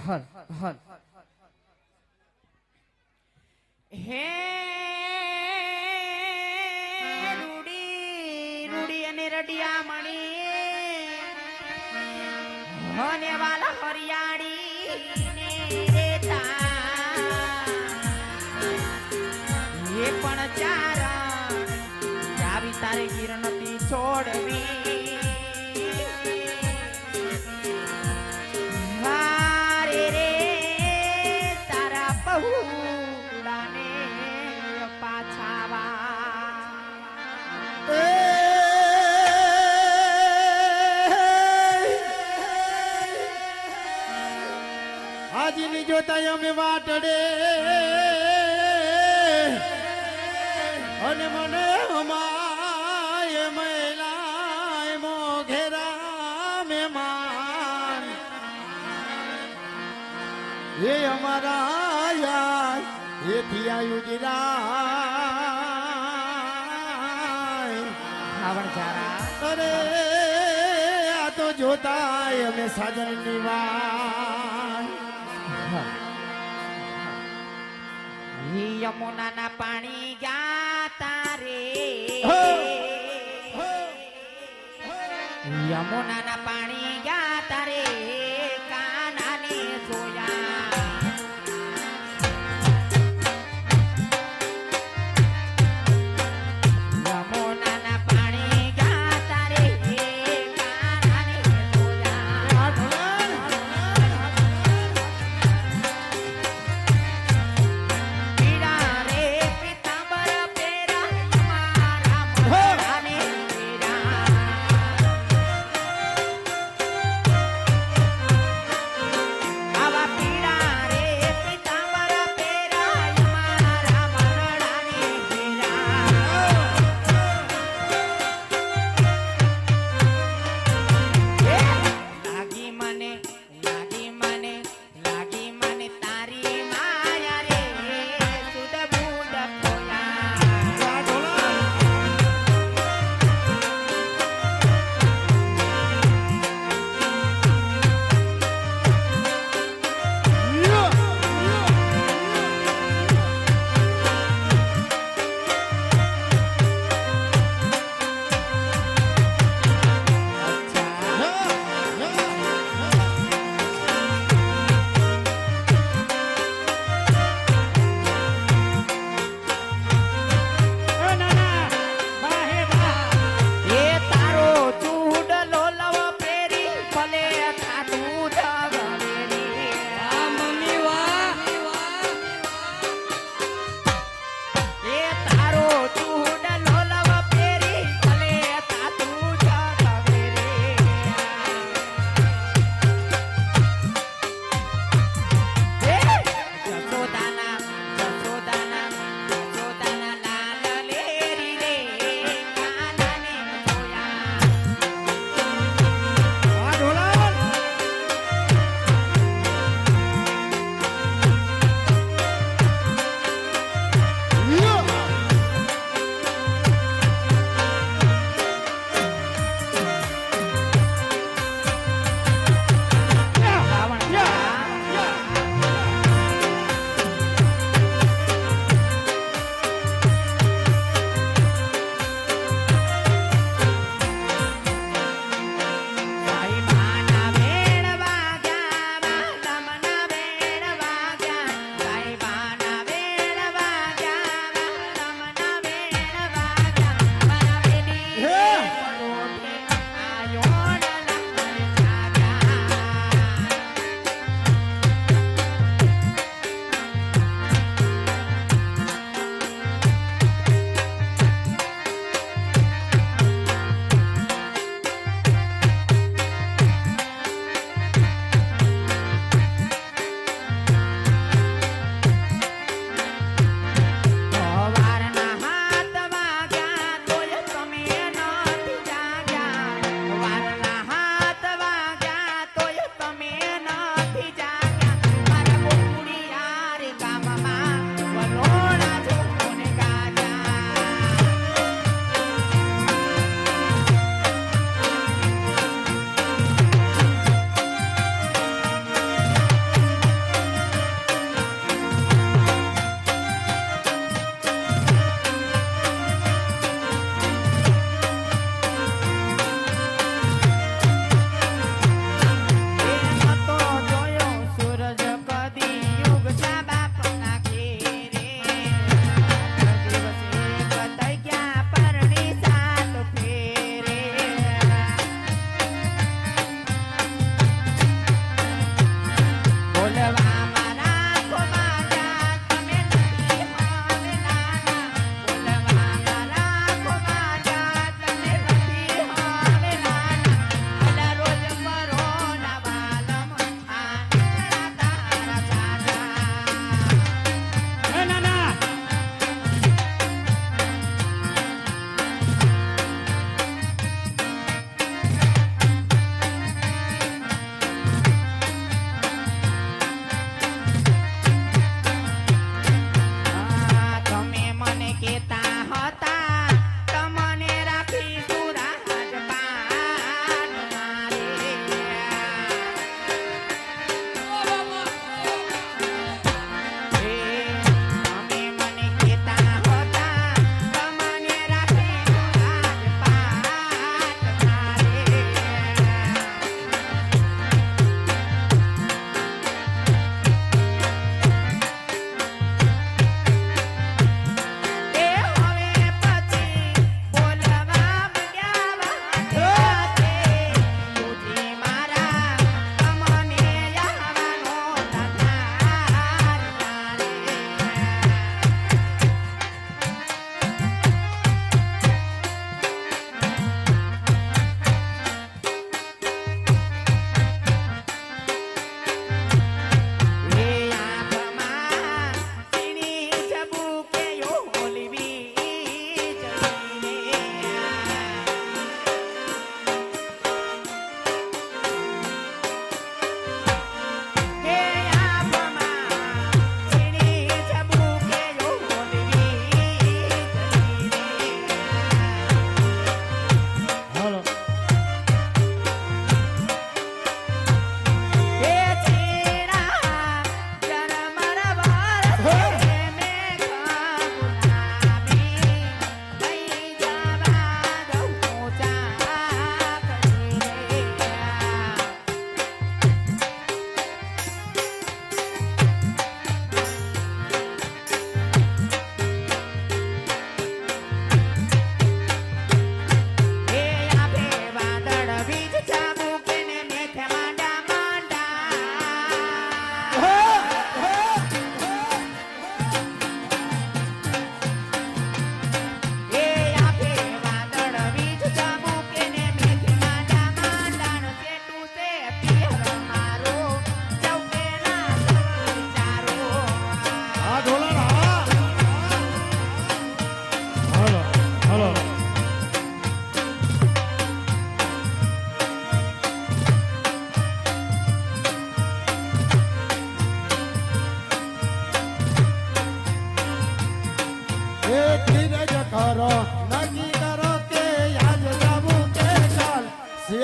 હર હર. હે રૂડી રૂડી અને રડિયા મણી. અને વાલા હરિયાળી પણ ચાર આવી તારે કિરણતી વાટડે. અને મને અમાય મહિલાય મોઘેરા મહેમાન. એ અમારા યાર એથી આયુ જીરા અરે આ તો જોતા અમે સાજન નિવાન ઈ યમુનાના પાણી ગાતા તારે યમુનાના પાણી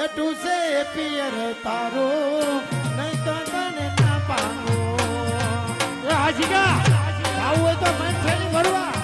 બેઠું છે પિયર તારો નહીં તો તને ના પાડો. હાજી આવું હોય તો મન છે ભરવા.